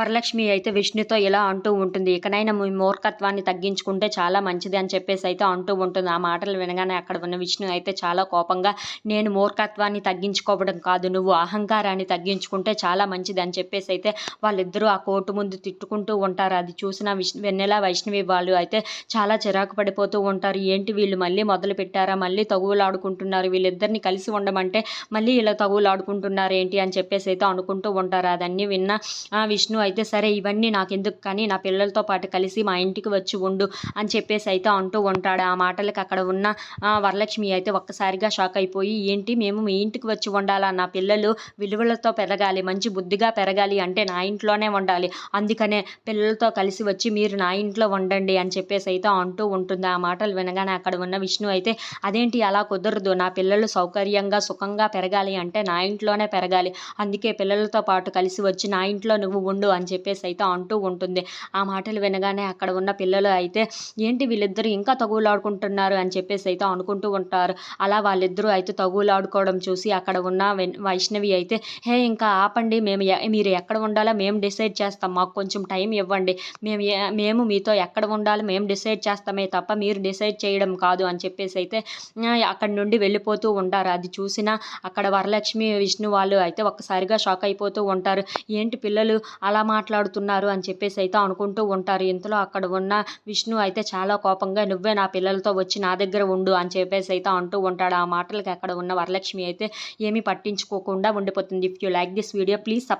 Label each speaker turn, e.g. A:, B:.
A: వరలక్ష్మి అయితే విష్ణుతో ఇలా అంటూ ఉంటుంది. ఇకనైనా మీ మూర్ఖత్వాన్ని తగ్గించుకుంటే చాలా మంచిది అని చెప్పేసి అయితే అంటూ ఉంటుంది. ఆ మాటలు వినగానే అక్కడ ఉన్న విష్ణు అయితే చాలా కోపంగా నేను మూర్ఖత్వాన్ని తగ్గించుకోవడం కాదు. నువ్వు అహంకారాన్ని తగ్గించుకుంటే చాలా మంచిది అని చెప్పేసి అయితే వాళ్ళిద్దరూ ఆ కోర్టు ముందు తిట్టుకుంటూ ఉంటారు. అది చూసిన విష్ణు వెన్నెల వైష్ణవి వాళ్ళు అయితే చాలా చిరాకు పడిపోతూ ఉంటారు. ఏంటి వీళ్ళు మళ్ళీ మొదలు పెట్టారా? మళ్ళీ తగువులాడుకుంటున్నారు వీళ్ళిద్దరిని కలిసి ఉండమంటే మళ్ళీ ఇలా తగువులాడుకుంటున్నారు ఏంటి అని చెప్పేసి అయితే అనుకుంటూ ఉంటారు. అదన్నీ విన్న ఆ, విష్ణు అయితే సరే ఇవన్నీ నాకు ఎందుకు కానీ నా పిల్లలతో పాటు కలిసి మా ఇంటికి వచ్చి ఉండు అని చెప్పేసి అయితే అంటూ ఉంటాడు. ఆ మాటలకు అక్కడ ఉన్న వరలక్ష్మి అయితే ఒక్కసారిగా షాక్ అయిపోయి ఏంటి మేము మీ ఇంటికి వచ్చి ఉండాలా? నా పిల్లలు విలువలతో పెరగాలి మంచి బుద్ధిగా పెరగాలి అంటే నా ఇంట్లోనే ఉండాలి. అందుకనే పిల్లలతో కలిసి వచ్చి మీరు నా ఇంట్లో ఉండండి అని చెప్పేసి అయితే అంటూ ఉంటుంది. ఆ మాటలు వినగానే అక్కడ ఉన్న విష్ణు అయితే అదేంటి అలా కుదరదు? నా పిల్లలు సౌకర్యంగా సుఖంగా పెరగాలి అంటే నా ఇంట్లోనే పెరగాలి. అందుకే పిల్లలతో పాటు కలిసి వచ్చి నా ఇంట్లో నువ్వు ఉండు అని చెప్పేసి అయితే అంటూ ఉంటుంది. ఆ మాటలు వినగానే అక్కడ ఉన్న పిల్లలు అయితే ఏంటి వీళ్ళిద్దరూ ఇంకా తగులాడుకుంటున్నారు అని చెప్పేసి అయితే అనుకుంటూ ఉంటారు. అలా వాళ్ళిద్దరూ అయితే తగులాడుకోవడం చూసి అక్కడ ఉన్న వైష్ణవి అయితే హే ఇంకా ఆపండి. మేము ఎ- మీరు ఎక్కడ ఉండాలో మేము డిసైడ్ చేస్తాం. మాకు కొంచెం టైం ఇవ్వండి. మేము మేము మీతో ఎక్కడ ఉండాలో మేము డిసైడ్ చేస్తామే తప్ప మీరు డిసైడ్ చేయడం కాదు. అని చెప్పేసి అయితే అక్కడ అక్కడి నుండి వెళ్ళిపోతూ ఉంటారు. అది చూసిన అక్కడ వరలక్ష్మి విష్ణు వాళ్ళు అయితే ఒక్కసారిగా షాక్ అయిపోతూ ఉంటారు. ఏంటి పిల్లలు? అలా ఎలా మాట్లాడుతున్నారు అని చెప్పేసి అయితే అనుకుంటూ ఉంటారు. ఇంతలో అక్కడ ఉన్న విష్ణు అయితే చాలా కోపంగా నువ్వే నా పిల్లలతో వచ్చి నా దగ్గర ఉండు అని చెప్పేసి అయితే అంటూ ఉంటాడు. ఆ మాటలకి అక్కడ ఉన్న వరలక్ష్మి అయితే ఏమీ పట్టించుకోకుండా ఉండిపోతుంది. If you like this video please